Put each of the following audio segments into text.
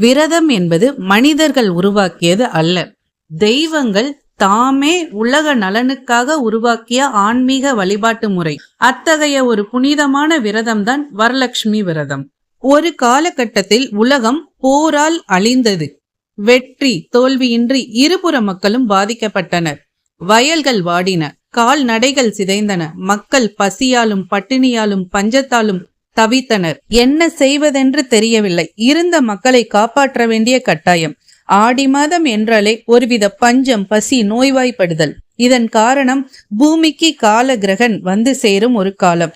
விரதம் என்பது மனிதர்கள் உருவாக்கியது அல்ல. தெய்வங்கள் தாமே உலக நலனுக்காக உருவாக்கிய ஆன்மீக வழிபாட்டு முறை. அத்தகைய ஒரு புனிதமான விரதம்தான் வரலட்சுமி விரதம். ஒரு காலகட்டத்தில் உலகம் போரால் அழிந்தது. வெற்றி தோல்வியின்றி இருபுற மக்களும் பாதிக்கப்பட்டனர். வயல்கள் வாடின கால்நடைகள் சிதைந்தன. மக்கள் பசியாலும் பட்டினியாலும் பஞ்சத்தாலும் தவித்தனர். என்ன செய்வதென்று தெரியவில்லை. இருந்த மக்களை காப்பாற்ற வேண்டிய கட்டாயம். ஆடி மாதம் என்றாலே ஒருவித பஞ்சம் பசி நோய்வாய்ப்படுதல். இதன் காரணம் பூமிக்கு கால கிரகன் வந்து சேரும் ஒரு காலம்.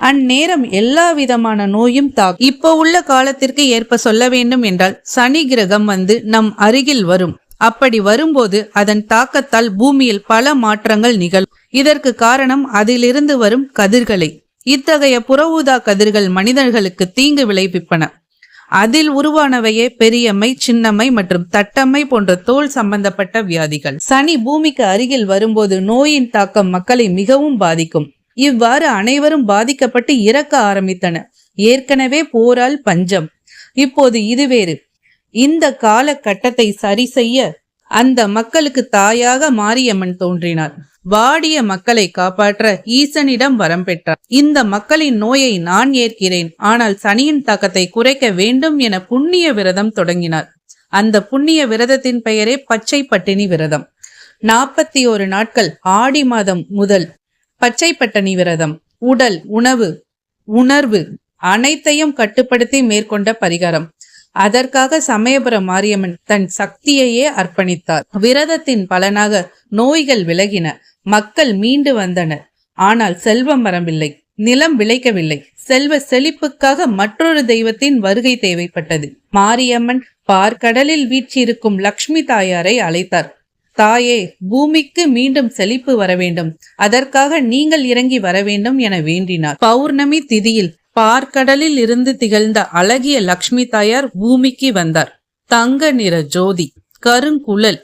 அந்நேரம் எல்லா விதமான நோயும் தா இப்போ உள்ள காலத்திற்கு ஏற்ப சொல்ல வேண்டும் என்றால் சனி கிரகம் வந்து நம் அருகில் வரும். அப்படி வரும்போது அதன் தாக்கத்தால் பூமியில் பல மாற்றங்கள் நிகழும். இதற்கு காரணம் அதிலிருந்து வரும் கதிர்களை. இத்தகைய புற ஊதா கதிர்கள் மனிதர்களுக்கு தீங்கு விளைவிப்பன. அதில் உருவானவையே பெரியம்மை சின்னம்மை மற்றும் தட்டம்மை போன்ற தோல் சம்பந்தப்பட்ட வியாதிகள். சனி பூமிக்கு அருகில் வரும்போது நோயின் தாக்கம் மக்களை மிகவும் பாதிக்கும். இவ்வாறு அனைவரும் பாதிக்கப்பட்டு இறக்க ஆரம்பித்தன. ஏற்கனவே போரால் பஞ்சம். இப்போது இது வேறு. இந்த காலகட்டத்தை சரி செய்ய அந்த மக்களுக்கு தாயாக மாரியம்மன் தோன்றினார். வாடிய மக்களை காப்பாற்ற ஈசனிடம் வரம் பெற்றார். இந்த மக்களின் நோயை நான் ஏற்கிறேன். ஆனால் சனியின் தாக்கத்தை குறைக்க வேண்டும் என புண்ணிய விரதம் தொடங்கினார். அந்த புண்ணிய விரதத்தின் பெயரே பச்சை பட்டினி விரதம். நாற்பத்தி ஒரு நாட்கள் ஆடி மாதம் முதல் பச்சை பட்டணி விரதம். உடல் உணவு உணர்வு அனைத்தையும் கட்டுப்படுத்தி மேற்கொண்ட பரிகாரம். அதற்காக சமயபுரம் மாரியம்மன் தன் சக்தியையே அர்ப்பணித்தார். விரதத்தின் பலனாக நோய்கள் விலகின. மக்கள் மீண்டு வந்தனர். ஆனால் செல்வம் வரவில்லை நிலம் விளைக்கவில்லை. செல்வ செழிப்புக்காக மற்றொரு தெய்வத்தின் வருகை தேவைப்பட்டது. மாரியம்மன் பார்க்கடலில் வீற்றிருக்கும் லக்ஷ்மி தாயாரை அழைத்தார். தாயே பூமிக்கு மீண்டும் செழிப்பு வர வேண்டும் அதற்காக நீங்கள் இறங்கி வர வேண்டும் என வேண்டினார். பௌர்ணமி திதியில் பார்க்கடலில் இருந்து திகழ்ந்த அழகிய லக்ஷ்மி தாயார் பூமிக்கு வந்தார். தங்க நிற ஜோதி கருங்குழல்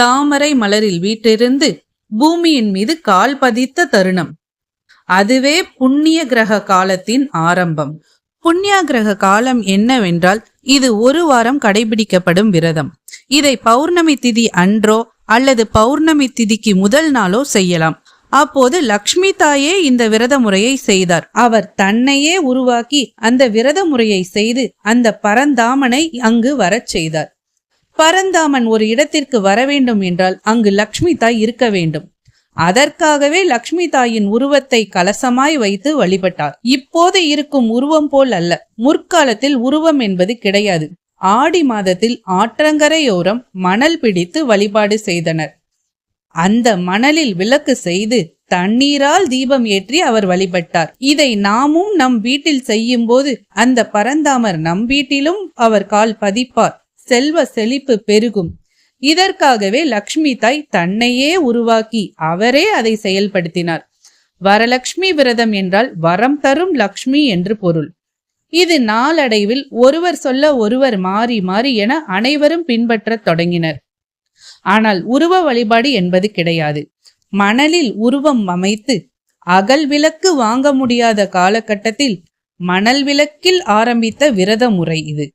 தாமரை மலரில் வீட்டிருந்து பூமியின் மீது கால் பதித்த தருணம். அதுவே புண்ணிய கிரக காலத்தின் ஆரம்பம். புண்ணிய கிரக காலம் என்னவென்றால் இது ஒரு வாரம் கடைபிடிக்கப்படும் விரதம். இதை பௌர்ணமி திதி அன்றோ அல்லது பௌர்ணமி திதிக்கு முதல் நாளோ செய்யலாம். அப்போது லக்ஷ்மி தாயே இந்த விரத முறையை செய்தார். அவர் தன்னையே உருவாக்கி அந்த விரத முறையை செய்து அந்த பரந்தாமனை அங்கு வரச் செய்தார். பரந்தாமன் ஒரு இடத்திற்கு வர வேண்டும் என்றால் அங்கு லக்ஷ்மி தாய் இருக்க வேண்டும். அதற்காகவே லக்ஷ்மி தாயின் உருவத்தை கலசமாய் வைத்து வழிபட்டார். இப்போது இருக்கும் உருவம் போல் அல்ல. முற்காலத்தில் உருவம் என்பது கிடையாது. ஆடி மாதத்தில் ஆற்றங்கரையோரம் மணல் பிடித்து வழிபாடு செய்தனர். அந்த மணலில் விளக்கு செய்து தண்ணீரால் தீபம் ஏற்றி அவர் வழிபட்டார். இதை நாமும் நம் வீட்டில் செய்யும் போது அந்த பரந்தாமர் நம் வீட்டிலும் அவர் கால் பதிப்பார். செல்வ செழிப்பு பெருகும். இதற்காகவே லக்ஷ்மி தாய் தன்னையே உருவாக்கி அவரே அதை செயல்படுத்தினார். வரலட்சுமி விரதம் என்றால் வரம் தரும் லக்ஷ்மி என்று பொருள். இது நாளடைவில் ஒருவர் சொல்ல ஒருவர் மாறி மாறி என அனைவரும் பின்பற்றத் தொடங்கினர். ஆனால் உருவ வழிபாடு என்பது கிடையாது. மணலில் உருவம் அமைத்து அகல் விளக்கு வாங்க முடியாத காலகட்டத்தில் மணல் விளக்கில் ஆரம்பித்த விரத முறை இது.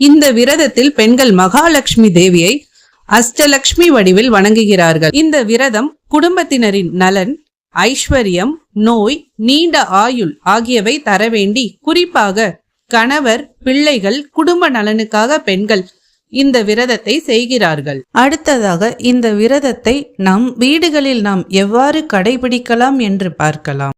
இந்த விரதத்தில் பெண்கள் மகாலட்சுமி தேவியை அஷ்டலட்சுமி வடிவில் வணங்குகிறார்கள். இந்த விரதம் குடும்பத்தினரின் நலன் ஐஸ்வர்யம் நோய் நீண்ட ஆயுள் ஆகியவை தர வேண்டி குறிப்பாக கணவர் பிள்ளைகள் குடும்ப நலனுக்காக பெண்கள் இந்த விரதத்தை செய்கிறார்கள். அடுத்ததாக இந்த விரதத்தை நம் வீடுகளில் நாம் எவ்வாறு கடைபிடிக்கலாம் என்று பார்க்கலாம்.